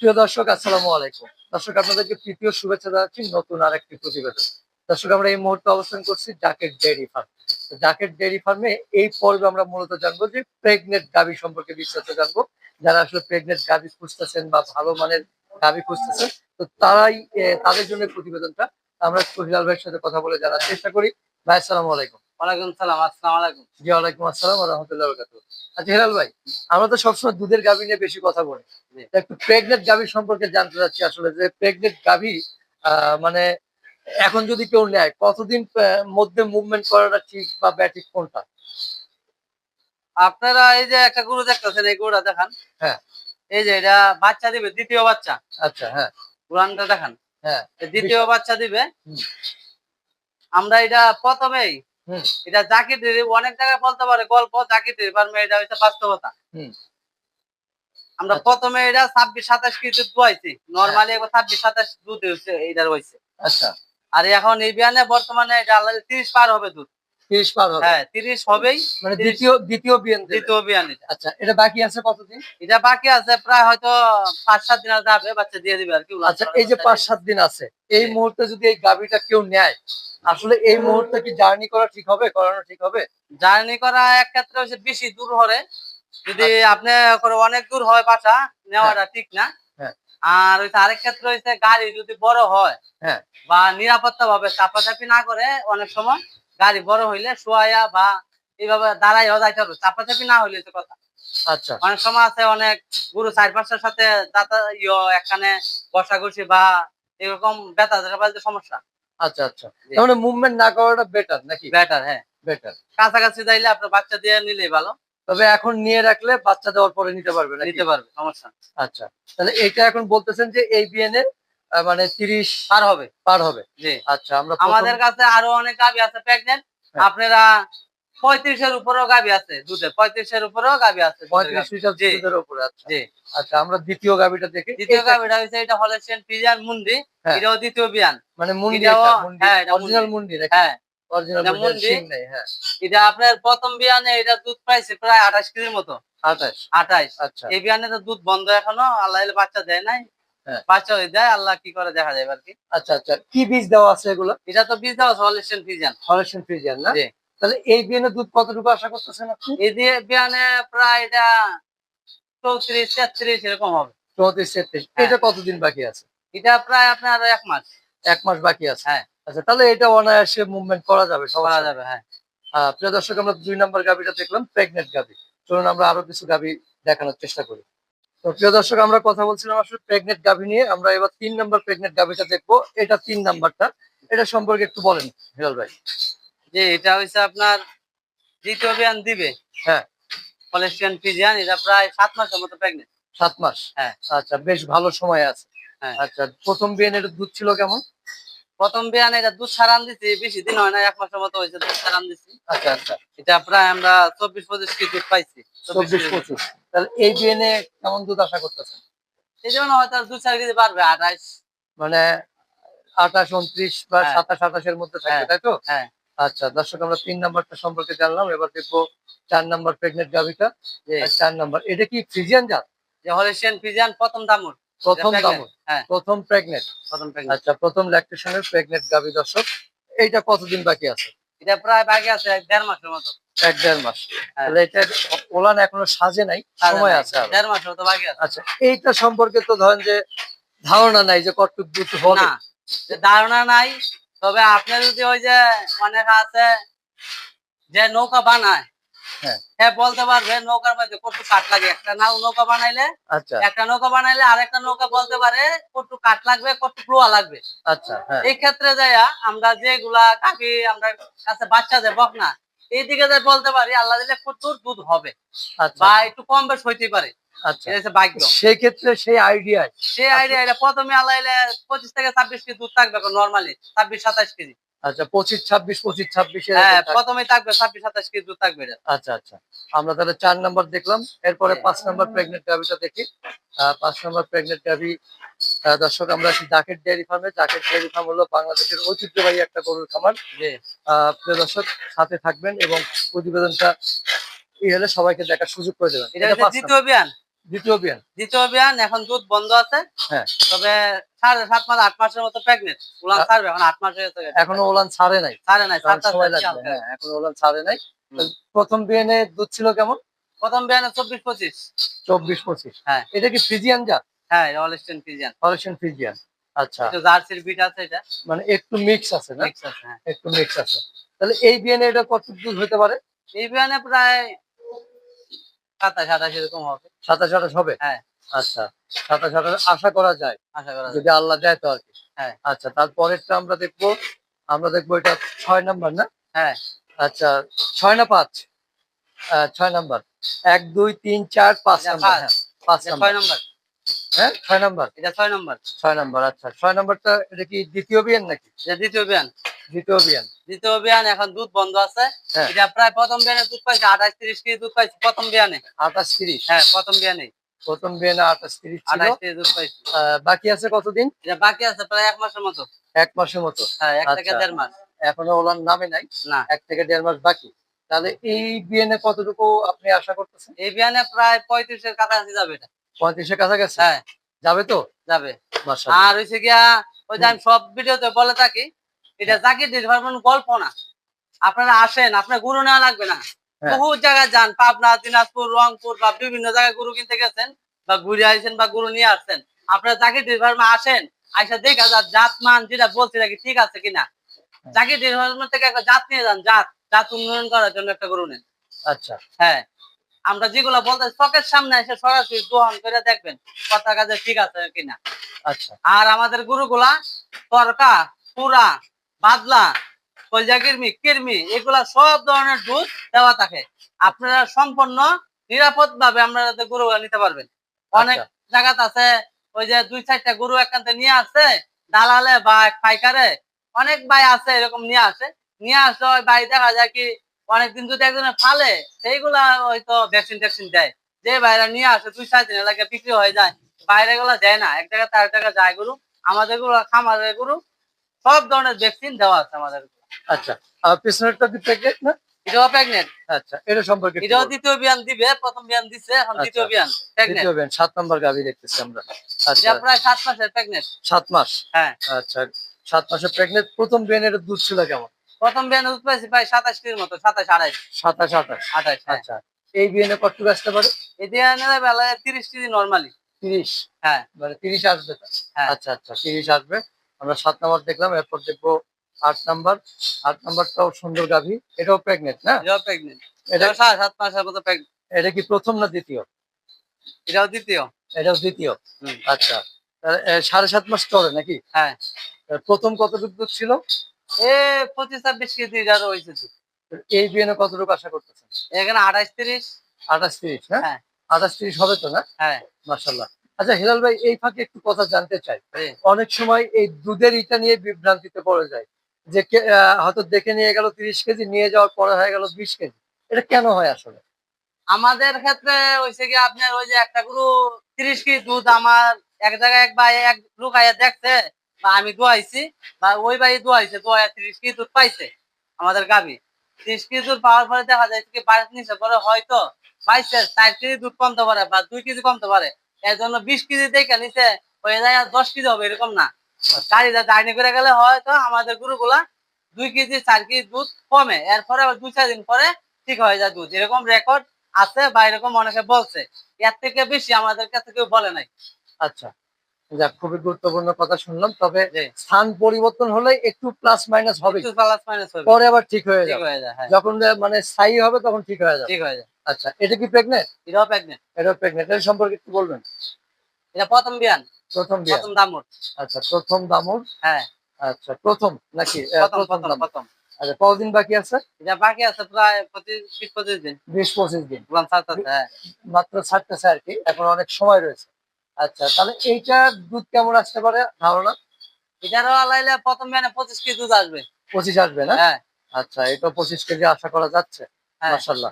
প্রিয় দর্শক আসসালামু আলাইকুম। দর্শক আপনাদেরকে তৃতীয় শুভেচ্ছা জানাচ্ছি নতুন আর একটি প্রতিবেদন। দর্শক আমরা এই মুহূর্তে অবস্থান করছি jacket dairy farm. Jacket dairy ফার্মে এই পর্বে আমরা মূলত জানব যে প্রেগনেন্ট গাভী সম্পর্কে বিস্তারিত জানব। যারা আসলে প্রেগনেন্ট গাভী খুঁজতেছেন বা ভালো মানের গাভী খুঁজতেছেন তো তারাই তাদের জন্য প্রতিবেদনটা। আমরা হিলাল ভাইয়ের সাথে কথা বলে জানার চেষ্টা করি। ভাই আসসালামু আলাইকুম। ওয়ালাইকুম সালাম আসসালাম আলাইকুম। জি ওয়ালাইকুম আসসালাম রহমতুল্লাহ বরকাত আচ্ছা হিলাল ভাই আমরা তো সবসময় দুধের গাভী নিয়ে বেশি কথা বলি। একটু প্রেগনেন্ট গাভী সম্পর্কে জানতে চাচ্ছি আসলে যে প্রেগনেন্ট গাভী মানে এখন যদি কেউ নেয় কতদিন মধ্যে মুভমেন্ট করাটা ঠিক বা ব্যাটিক কোনটা? আপনারা এই যে একটা গরু দেখতেছেন এই গরুটা দেখান। হ্যাঁ। এই যে এটা বাচ্চা দিবে দ্বিতীয় বাচ্চা। আচ্ছা হ্যাঁ। পুরানটা দেখান। হ্যাঁ। দ্বিতীয় বাচ্চা দিবে। আমরা এটা প্রথমেই। এটা জাকির অনেক জায়গায় বলতে পারে গল্প জাকির পারবে এটা হচ্ছে বাস্তবতা। আমরা। প্রথমে এটা ছাব্বিশ সাতাশ কেজি দোয়াইছি নর্মালি একবার ছাব্বিশ সাতাশ দুধ হচ্ছে এইটার হয়েছে আচ্ছা। আর এখন এই বিয়ানে বর্তমানে এটা তিরিশ পার হবে দুধ। তিরিশ পার হবে? হ্যাঁ তিরিশ হবেই। মানে দ্বিতীয় দ্বিতীয় বিয়ান দ্বিতীয় বিয়ান আচ্ছা এটা বাকি আছে কতদিন? এটা বাকি আছে প্রায় হয়তো পাঁচ সাত দিন আর যাবে বাচ্চা দিয়ে দিবে আর কি আচ্ছা এই যে পাঁচ সাত দিন আছে এই মুহূর্তে যদি এই গাভীটা কেউ নেয় আসলে এই মুহূর্তে কি জার্নি করা ঠিক হবে করানো ঠিক হবে? জার্নি করা এক ক্ষেত্রে হচ্ছে বেশি দূর হলে যদি আপনি করে অনেক দূর হয় বাসা নেওয়াটা ঠিক না। হ্যাঁ। আর ওই আরেক ক্ষেত্রে হচ্ছে গাড়ি যদি বড় হয় হ্যাঁ। বা নিরাপত্তা ভাবে চাপাচাপি না করে অনেক সময় গাড়ি বড় হইলে শোয়া বা এইভাবে দাঁড়াইও যাইতে হবে। চাপাচাপি না হইলে হচ্ছে কথা। আচ্ছা। অনেক সময় আছে অনেক গুরু চার পাঁচটার সাথে ইয়ে একখানে বসাঘুষি বা এরকম ব্যথা পাইতে সমস্যা। আচ্ছা আচ্ছা। জি। মানে মুভমেন্ট না করাটা বেটার নাকি? বেটার হ্যাঁ। বেটার কাছাকাছি যাইলে আপনার বাচ্চা দিয়ে নিলেই ভালো। তবে এখন নিয়ে রাখলে বাচ্চা দেওয়ার পরে নিতে পারবে না নিতে পারবে সমস্যা আচ্ছা। তাহলে এটা এখন বলতেছেন যে এই মানে তিরিশ পার হবে। পার হবে। জি। আচ্ছা আমরা আমাদের কাছে আরও অনেক গাবি আছে প্রেগনেন্ট। হ্যাঁ। আপনারা পঁয়ত্রিশের উপরেও গাবি আছে দুধে। পঁয়ত্রিশের উপরেও গাবি আছে উপরে আচ্ছা। জি। আচ্ছা আমরা দ্বিতীয় গাবিটা দেখি। দ্বিতীয় গাবিটা হচ্ছে এটা হলেশিয়ান পিজিয়ান মুন্ডি। হ্যাঁ। এটাও দ্বিতীয় বিয়ান। মানে মুন্ডি হ্যাঁ, অরিজিনাল মুন্ডি। হ্যাঁ। অরিজিনাল মুন্ডি। নাই হ্যাঁ। এটা আপনার প্রথম বিয়ানে এটা দুধ পাইছে প্রায় আঠাশ কেজির মতো। আঠাশ। আঠাইশ আচ্ছা। এই বিয়ানে তো দুধ বন্ধ এখনও আল্লাহ বাচ্চা দেয় নাই। হ্যাঁ। বাচ্চা হয়ে দেয় আল্লাহ কি করে দেখা আর কি আচ্ছা আচ্ছা। কি বীজ দেওয়া আছে এগুলো? এটা তো বীজ দেওয়া না? তাহলে এই দুধ কতটুকু আশা করতেছেন আপনি? এই দিয়ে বিয়ানে প্রায় এটা চৌত্রিশ তেত্রিশ এরকম হবে। চৌত্রিশ তেত্রিশ। হ্যাঁ। এটা কতদিন বাকি আছে? এটা প্রায় আপনার এক মাস। এক মাস বাকি আছে। হ্যাঁ। আচ্ছা তাহলে এটা অনায়াসে মুভমেন্ট করা যাবে করা যাবে হ্যাঁ। প্রিয় দর্শক আমরা দুই নম্বর গাভিটা দেখলাম প্রেগনেন্ট গাভি। চলুন আমরা আরও কিছু গাভি দেখানোর চেষ্টা করি। তো প্রিয় দর্শক আমরা কথা বলছিলাম আসলে প্রেগনেন্ট গাভি নিয়ে। আমরা এবার তিন নম্বর প্রেগনেন্ট গাভিটা দেখব। এটা তিন নাম্বারটা এটা সম্পর্কে একটু বলেন হিলাল ভাই। যে এটা আপনার দ্বিতীয় বিয়ান দিবে। হ্যাঁ। ফিজিয়ান এটা প্রায় সাত মাসের মতো প্রেগনেন্ট সাত মাস? হ্যাঁ। আচ্ছা বেশ ভালো সময় আছে। হ্যাঁ। আচ্ছা প্রথম বিয়ে এর দুধ ছিল কেমন? প্রথম বিয়ান এটা দুধ সারান দিছি বেশি দিন হয় না এক মাসের মতো হয়েছে দুধ সারান দিছি আচ্ছা আচ্ছা। এটা প্রায় আমরা চব্বিশ পঁচিশ কেজি পাইছি। চব্বিশ পঁচিশ। তাহলে এই বিয়ে কেমন দুধ আশা করতেছেন? এই জন্য হয়তো দু চার কেজি বাড়বে আঠাইশ মানে আঠাশ উনত্রিশ বা হ্যাঁ। সাতাশ আঠাশের মধ্যে থাকবে হ্যাঁ, তাই তো? হ্যাঁ। আচ্ছা দর্শক আমরা তিন নাম্বারটা সম্পর্কে জানলাম এবার দেখব চার নাম্বার প্রেগনেন্ট গাভিটা চার নাম্বার এটা কি ফ্রিজিয়ান জাত? যে হলেশিয়ান ফিজিয়ান প্রথম দামুর। প্রথম হ্যাঁ। প্রথম প্রেগনেন্ট প্রথম আচ্ছা প্রথম ল্যাকটেশনের প্রেগনেন্ট গাভি দর্শক এইটা কতদিন বাকি আছে? এটা প্রায় বাকি আছে এক দেড় মাসের মতো। এক দেড় মাস। হ্যাঁ। তাহলে এটা ওলান এখনও সাজে নাই সময় আছে। দেড় মাসের মতো বাকি আছে। আচ্ছা এইটা সম্পর্কে তো ধরেন যে ধারণা নাই যে কতটুক দুধ হবে। ধারণা নাই তবে আপনার যদি ওই যে অনেক আছে যে নৌকা বানায় হ্যাঁ। হ্যাঁ বলতে পারবে নৌকার মধ্যে কত কাঠ লাগে। একটা নাও নৌকা বানাইলে আচ্ছা। একটা নৌকা বানাইলে আরেকটা নৌকা বলতে পারে কত কাঠ লাগবে কত লাগবে। আচ্ছা হ্যাঁ। এই ক্ষেত্রে যাইয়া আমরা যেগুলা কাকি আমরা কাছে এইদিকে যাই বলতে পারি আল্লাহ দিলে কত দুধ হবে। আচ্ছা। বা একটু কম বেশ হইতে পারে। আচ্ছা। সেই ক্ষেত্রে সেই আইডিয়ায় সেই আইডিয়া প্রথমে আল্লাহ পঁচিশ থেকে ছাব্বিশ কেজি দুধ থাকবে নর্মালি ছাব্বিশ সাতাশ কেজি। আচ্ছা পঁচিশ ছাব্বিশ পঁচিশ ছাব্বিশ হ্যাঁ প্রথমে থাকবে ছাব্বিশ সাতাশ কেজি থাকবে আচ্ছা আচ্ছা। আমরা তাহলে চার নাম্বার দেখলাম এরপরে হ্যাঁ। পাঁচ নাম্বার প্রেগনেন্ট গাভিটা দেখি। পাঁচ নাম্বার প্রেগনেন্ট গাভি দর্শক আমরা জাকেট ডেয়ারি ফার্মে। জাকেট ডেয়ারি ফার্ম হলো বাংলাদেশের ঐতিহ্যবাহী একটা গরুর খামার। প্রিয় দর্শক সাথে থাকবেন এবং প্রতিবেদনটা ই হলে সবাইকে দেখার সুযোগ করে দেবেন। এটা দ্বিতীয় নাম্বার। দ্বিতীয় বিয়ান দ্বিতীয় বিয়ান এখন দুধ বন্ধ আছে। হ্যাঁ। তবে সাড়ে সাত মাস আট মাসের মতো প্রেগনেন্ট উলান ছাড়বে এখন আট মাস হয়ে এখনও ওলান ছাড়ে নাই। ছাড়ে নাই সময় লাগবে হ্যাঁ এখনও ওলান ছাড়ে নাই। প্রথম বিয়ানে দুধ ছিল কেমন? প্রথম বিয়ানে চব্বিশ পঁচিশ। চব্বিশ পঁচিশ। হ্যাঁ। এটা কি ফ্রিজিয়ান জাত? হ্যাঁ অলস্টেন ফিজিয়ান। হলস্টেইন ফ্রিজিয়ান আচ্ছা। জার্সির বিট আছে এটা। মানে একটু মিক্স আছে না? মিক্স আছে হ্যাঁ। একটু মিক্স আছে। তাহলে এই বিয়ানে এটা কত দুধ হতে পারে? এই বিয়ানে প্রায় সাতাশ আঠাশ এরকম হবে। সাতাশ আঠাশ হবে? হ্যাঁ। আচ্ছা সাতাশ আঠাশ আশা করা যায়। আশা করা যদি আল্লাহ দেয় তো আর কি। হ্যাঁ। আচ্ছা তারপরেরটা আমরা দেখব। আমরা দেখব এটা ছয় নাম্বার না? হ্যাঁ। আচ্ছা ছয় না পাঁচ? ছয় নাম্বার। এক দুই তিন চার পাঁচ নাম্বার পাঁচ। হ্যাঁ ছয় নম্বর। হ্যাঁ ছয় নাম্বার? এটা ছয় নম্বর। ছয় নাম্বার আচ্ছা। ছয় নাম্বারটা এটা কি দ্বিতীয় বিয়ান নাকি? দ্বিতীয় বিয়ান। দ্বিতীয় বিয়ান দ্বিতীয় বিয়ান এখন দুধ বন্ধ আছে। হ্যাঁ। এটা প্রায় প্রথম বিয়ানে দুধ পাইছে আঠাশ তিরিশ কেজি দুধ পাইছে প্রথম বিয়ানে। আঠাশ তিরিশ? হ্যাঁ প্রথম বিয়ানে প্রথম বিয়ানে আঠাশ তিরিশ আঠাশ দুধ পাইছে। বাকি আছে কতদিন? এটা বাকি আছে প্রায় এক মাসের মতো। এক মাসের মতো? হ্যাঁ এক থেকে আচ্ছা। দেড় মাস। এখনও ওলার নামে নাই? না। এক থেকে দেড় মাস বাকি। তাহলে এই বিয়ানে কতটুকু আপনি আশা করতেছেন? এই বিয়ানে প্রায় পঁয়ত্রিশের কাছাকাছি যাবে এটা। পঁয়ত্রিশের কাছাকাছি? হ্যাঁ। যাবে তো? যাবে। আর হয়েছে গিয়া ওই যে আমি সব ভিডিওতে বলে থাকি এটা জাকির ডিপার্টমেন্ট গল্প না। আপনারা আসেন আপনার গুরু নেওয়া লাগবে না। হ্যাঁ। বহু জায়গায় যান পাবনা দিনাজপুর রংপুর বা বিভিন্ন জায়গায় গুরু কিনতে গেছেন বা ঘুরে আসছেন বা গুরু নিয়ে আসছেন। আপনারা জাকির ডিপার্টমেন্ট আসেন আইসা দেখা যান জাত মান যেটা বলছি নাকি ঠিক আছে কিনা। জাকির ডিপার্টমেন্ট থেকে একটা জাত নিয়ে যান জাত জাত উন্নয়ন করার জন্য একটা গুরু নেন। আচ্ছা। হ্যাঁ আমরা যেগুলো বলতে চোখের সামনে এসে সরাসরি দোহন করে দেখবেন কথা কাজে ঠিক আছে কিনা। আচ্ছা। আর আমাদের গুরুগুলা তরকা পুরা বাদলা কলজা কিরমি কিরমি এগুলা সব ধরনের দুধ দেওয়া থাকে। আপনারা সম্পূর্ণ নিরাপদ ভাবে আপনারা গরুগুলা নিতে পারবেন। অনেক আচ্ছা। জায়গাত আছে ওই যে দুই চারটা গরু একান্তে নিয়ে আসে দালালে বা পাইকারে। অনেক ভাই আছে এরকম নিয়ে আসে। নিয়ে আসলে ওই ভাই দেখা যায় কি অনেকদিন যদি একজনে ফালে সেইগুলা হয়তো ভ্যাকসিন ট্যাকসিন দেয়। যে ভাইরা নিয়ে আসে দুই চার দিন এলাকায় বিক্রি হয়ে যায়। বাইরে গুলা দেয় না এক জায়গায় তার জায়গায় যায় গরু। আমাদেরগুলো খামারের গরু সব ধরনের ভ্যাকসিন দেওয়া আছে আমাদের আচ্ছা আর পিছনেরটা কি প্যাকেট না? এটাও প্রেগনেন্ট আচ্ছা এটা সম্পর্কে এটাও দ্বিতীয় বিয়ান দিবে প্রথম বিয়ান দিছে এখন আচ্ছা। দ্বিতীয় বিয়ান প্রেগনেন্ট দ্বিতীয় বিয়ান সাত নম্বর দেখতেছি আমরা। আচ্ছা। এটা প্রায় সাত মাসের প্রেগনেন্ট সাত মাস? হ্যাঁ। আচ্ছা সাত মাসের প্রেগনেন্ট প্রথম বিয়ানের দুধ ছিল কেমন? প্রথম বিয়ানে দুধ পাইছি প্রায় কেজির মতো সাতাশ আড়াইশ। সাতাশ আঠাশ? আঠাশ হ্যাঁ। আচ্ছা এই বিয়ানে কতটুকু আসতে পারে? এই কেজি নর্মালি তিরিশ? হ্যাঁ। মানে আসবে তো? হ্যাঁ। আচ্ছা আচ্ছা তিরিশ আসবে। আমরা সাত নাম্বার দেখলাম এরপর দেখব আট নাম্বার। আট নাম্বারটাও সুন্দর গাভী। এটাও প্রেগনেন্ট না? এটাও প্রেগনেন্ট এটা সাত মাসের মতো এটা কি প্রথম না দ্বিতীয়? এটাও দ্বিতীয়। এটাও দ্বিতীয়। আচ্ছা। সাড়ে সাত মাস চলে নাকি? হ্যাঁ। প্রথম কতটুকু দুধ ছিল? এ পঁচিশ ছাব্বিশ কেজি হয়েছে এই কতটুকু আশা করতেছেন? এখানে আঠাশ তিরিশ। আঠাশ তিরিশ হ্যাঁ? হ্যাঁ। আঠাশ তিরিশ হবে তো না? হ্যাঁ। মার্শাল্লাহ আচ্ছা হিলাল ভাই এই ফাঁকে একটু কথা জানতে চাই। অনেক সময় এই দুধের ইটা নিয়ে বিভ্রান্তিতে পড়ে যায়। যে হয়তো দেখে নিয়ে গেল তিরিশ কেজি নিয়ে যাওয়ার পরে হয়ে গেল বিশ কেজি। এটা কেন হয় আসলে? আমাদের ক্ষেত্রে হয়েছে কি আপনার ওই যে একটা গরু তিরিশ কেজি দুধ আমার এক জায়গায় এক ভাই এক লোক আইয়া দেখছে বা আমি দোয়াইছি বা ওই ভাই দোয়াইছে দোয়া তিরিশ কেজি দুধ পাইছে আমাদের গাবি তিরিশ কেজি দুধ পাওয়ার পরে দেখা যায় কি বাইশ নিচে পরে হয়তো পাইছে চার কেজি দুধ কমতে পারে বা দুই কেজি কমতে পারে। এর জন্য বিশ কেজি দেখে নিচে হয়ে যায় আর দশ কেজি হবে এরকম না। গাড়িটা জার্নি করে গেলে হয়তো আমাদের গরুগুলা দুই কেজি চার কেজি দুধ কমে। এরপরে আবার দুই চার দিন পরে ঠিক হয়ে যায় দুধ। এরকম রেকর্ড আছে বা এরকম অনেকে বলছে। এর থেকে বেশি আমাদের কাছে কেউ বলে নাই। আচ্ছা। যাক খুবই গুরুত্বপূর্ণ কথা শুনলাম। তবে স্থান পরিবর্তন হলে একটু প্লাস মাইনাস হবে একটু প্লাস মাইনাস হবে পরে আবার ঠিক হয়ে যাবে। হয়ে যায় যখন মানে স্থায়ী হবে তখন ঠিক হয়ে যাবে। ঠিক হয়ে যায়। আচ্ছা এটা কি প্রেগনেন্ট এটাও প্রেগনেন্ট এটা প্রেগনেন্ট এর সম্পর্কে একটু বলবেন। এটা প্রথম বিয়ান প্রথম বিয়ে প্রথম দামুর আচ্ছা প্রথম দামুর হ্যাঁ। আচ্ছা প্রথম নাকি? প্রথম প্রথম আচ্ছা কতদিন বাকি আছে? এটা বাকি আছে প্রায় পঁচিশ বিশ পঁচিশ দিন। বিশ পঁচিশ দিন। হ্যাঁ। মাত্র ছাড়তেছে আর কি। এখন অনেক সময় রয়েছে। আচ্ছা তাহলে এইটার দুধ কেমন আসতে পারে ধারণা? এটারও আলাইলে প্রথম বিয়ানে পঁচিশ কেজি দুধ আসবে। পঁচিশ আসবে না? হ্যাঁ। আচ্ছা এটা পঁচিশ কেজি আশা করা যাচ্ছে হ্যাঁ। মাসাল্লাহ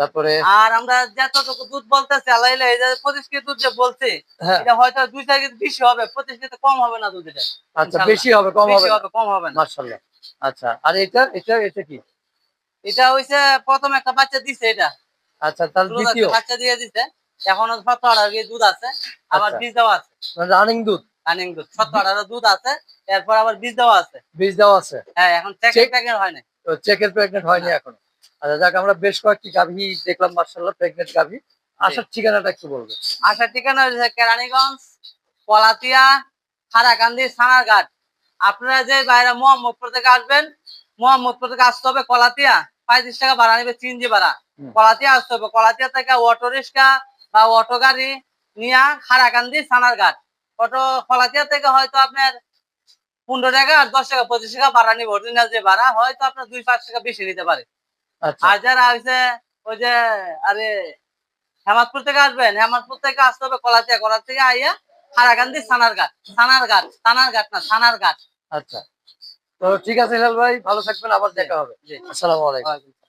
তারপরে আর আমরা যতটুকু দুধ বলতেছি আলাইলে এই যে পঁচিশ কেজি দুধ যে বলছি হ্যাঁ। এটা হয়তো দুই চার কেজি বেশি হবে পঁচিশ কেজি কম হবে না দুধ এটা। আচ্ছা বেশি হবে কম হবে বেশি হবে কম হবে না। মাসাল্লাহ আচ্ছা আর এটা এটা এটা কি? এটা হইছে প্রথম একটা বাচ্চা দিছে এটা। আচ্ছা তাহলে দ্বিতীয়। বাচ্চা দিয়ে দিছে। এখনও সত্তর আঠারো কেজি দুধ আছে আবার আচ্ছা। বীজ দেওয়া আছে। রানিং দুধ? রানিং দুধ সত্তর আঠারো দুধ আছে এরপর আবার বীজ দেওয়া আছে। বীজ দেওয়া আছে? হ্যাঁ এখন চেক প্যাকেট হয় না তো চেকের প্রেগনেন্ট হয়নি এখনও? আচ্ছা যাক আমরা বেশ কয়েকটি গাভী দেখলাম মার্শাল্লাহ প্রেগনেন্ট গাভী। আসার ঠিকানাটা একটু বলবেন। আসার ঠিকানা হচ্ছে কেরানীগঞ্জ পলাতিয়া খারাকান্দি সানারঘাট। আপনারা যে বাইরে মোহাম্মদপুর থেকে আসবেন মোহাম্মদপুর থেকে আসতে হবে কলাতিয়া পঁয়ত্রিশ টাকা ভাড়া নেবে চিনজি ভাড়া। কলাতিয়া আসতে হবে। কলাতিয়া থেকে অটো রিক্সা বা অটো গাড়ি নিয়ে খারাকান্দি সানারঘাট। অটো কলাতিয়া থেকে হয়তো আপনার পনেরো টাকা আর দশ টাকা পঁচিশ টাকা ভাড়া নিবে। অরিজিনাল যে ভাড়া হয়তো আপনার দুই পাঁচ টাকা বেশি নিতে পারে। আর যারা হচ্ছে ওই যে আরে হেমাদপুর থেকে আসবেন হেমাদপুর থেকে আসতে হবে কলাতিয়া কলা থেকে আইয়া হারাকান্দি সানার ঘাট সানার ঘাট সানার ঘাট না সানার ঘাট। আচ্ছা। তো ঠিক আছে হিলাল ভাই ভালো থাকবেন আবার দেখা হবে। আসসালামাইকুম আসসালামু আলাইকুম।